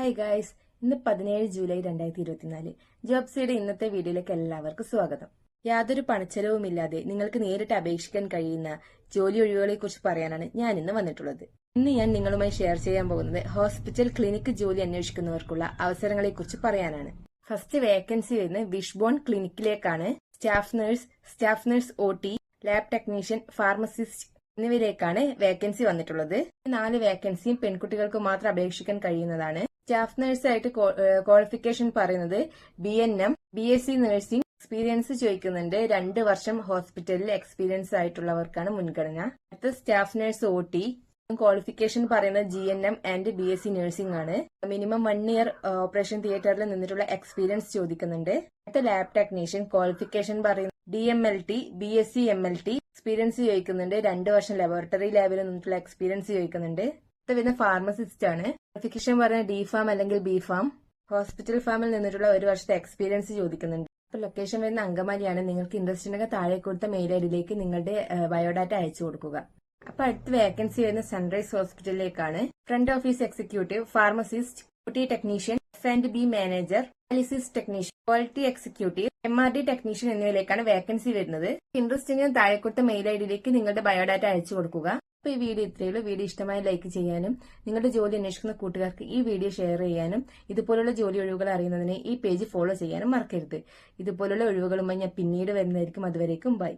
Hi guys ഇന്ന് പതിനേഴ് July രണ്ടായിരത്തി ഇരുപത്തിനാല് ജോബ്സിയുടെ ഇന്നത്തെ വീഡിയോയിലേക്ക് എല്ലാവർക്കും സ്വാഗതം. യാതൊരു പണച്ചെലവുമില്ലാതെ നിങ്ങൾക്ക് നേരിട്ട് അപേക്ഷിക്കാൻ കഴിയുന്ന ജോലി ഒഴിവുകളെ കുറിച്ച് പറയാനാണ് ഞാൻ ഇന്ന് വന്നിട്ടുള്ളത്. ഇന്ന് ഞാൻ നിങ്ങളുമായി ഷെയർ ചെയ്യാൻ പോകുന്നത് ഹോസ്പിറ്റൽ ക്ലിനിക് ജോലി അന്വേഷിക്കുന്നവർക്കുള്ള അവസരങ്ങളെ കുറിച്ച് പറയാനാണ്. ഫസ്റ്റ് വേക്കൻസി വരുന്ന wishbone ക്ലിനിക്കിലേക്കാണ് staff nurse staff nurse O T lab technician pharmacist എന്നിവയിലേക്കാണ് vacancy വന്നിട്ടുള്ളത്. നാല് വേക്കൻസിയും പെൺകുട്ടികൾക്ക് മാത്രം അപേക്ഷിക്കാൻ കഴിയുന്നതാണ്. സ്റ്റാഫ് നഴ്സായിട്ട് ക്വാളിഫിക്കേഷൻ പറയുന്നത് B N M B S C nursing experience ചോദിക്കുന്നുണ്ട്. രണ്ട് വർഷം ഹോസ്പിറ്റലിൽ എക്സ്പീരിയൻസ് ആയിട്ടുള്ളവർക്കാണ് മുൻഗണന. അടുത്ത staff nurse O T qualification പറയുന്നത് G N M and B S C nursing ആണ്. മിനിമം വൺ ഇയർ ഓപ്പറേഷൻ തിയേറ്ററിൽ നിന്നിട്ടുള്ള എക്സ്പീരിയൻസ് ചോദിക്കുന്നുണ്ട്. അടുത്ത ലാബ് ടെക്നീഷ്യൻ ക്വാളിഫിക്കേഷൻ പറയുന്നത് D M L T B S C M L T experience ചോദിക്കുന്നുണ്ട്. രണ്ട് വർഷം ലബോറട്ടറി ലാബിൽ നിന്നിട്ടുള്ള എക്സ്പീരിയൻസ് ചോദിക്കുന്നുണ്ട്. വരുന്ന ഫാർമസിസ്റ്റ് ആണ്. ക്വാളിഫിക്കേഷൻ പറഞ്ഞ ഡി ഫാം അല്ലെങ്കിൽ ബി ഫാം ഹോസ്പിറ്റൽ ഫാമിൽ നിന്നിട്ടുള്ള ഒരു വർഷത്തെ എക്സ്പീരിയൻസ് ചോദിക്കുന്നുണ്ട്. ഇപ്പൊ ലൊക്കേഷൻ വരുന്ന അങ്കമാലിയാണ്. നിങ്ങൾക്ക് ഇൻട്രസ്റ്റ് ഉണ്ടെങ്കിൽ താഴെ കൊടുത്ത മെയിൽ ഐഡിയിലേക്ക് നിങ്ങളുടെ ബയോഡാറ്റ അയച്ചു കൊടുക്കുക. അപ്പൊ അടുത്ത വേക്കൻസി വരുന്ന Sunrise ഹോസ്പിറ്റലിലേക്കാണ് front office executive pharmacist duty technician F and B manager analysis technician quality executive M R D technician എന്നിവയിലേക്കാണ് vacancy വരുന്നത്. ഇൻട്രസ്റ്റിംഗ് താഴെ കൊടുത്ത മെയിൽ ഐഡിയിലേക്ക് നിങ്ങളുടെ ബയോഡാറ്റ അയച്ചു കൊടുക്കുക. അപ്പൊ ഈ വീഡിയോ ഇത്രയുള്ളൂ വീഡിയോ ഇഷ്ടമായി ലൈക്ക് ചെയ്യാനും നിങ്ങളുടെ ജോലി അന്വേഷിക്കുന്ന കൂട്ടുകാർക്ക് ഈ വീഡിയോ ഷെയർ ചെയ്യാനും ഇതുപോലുള്ള ജോലി ഒഴിവുകൾ അറിയുന്നതിന് ഈ പേജ് ഫോളോ ചെയ്യാനും മറക്കരുത്. ഇതുപോലുള്ള ഒഴിവുകളുമായി ഞാൻ പിന്നീട് വരുന്നതായിരിക്കും. അതുവരേക്കും ബൈ.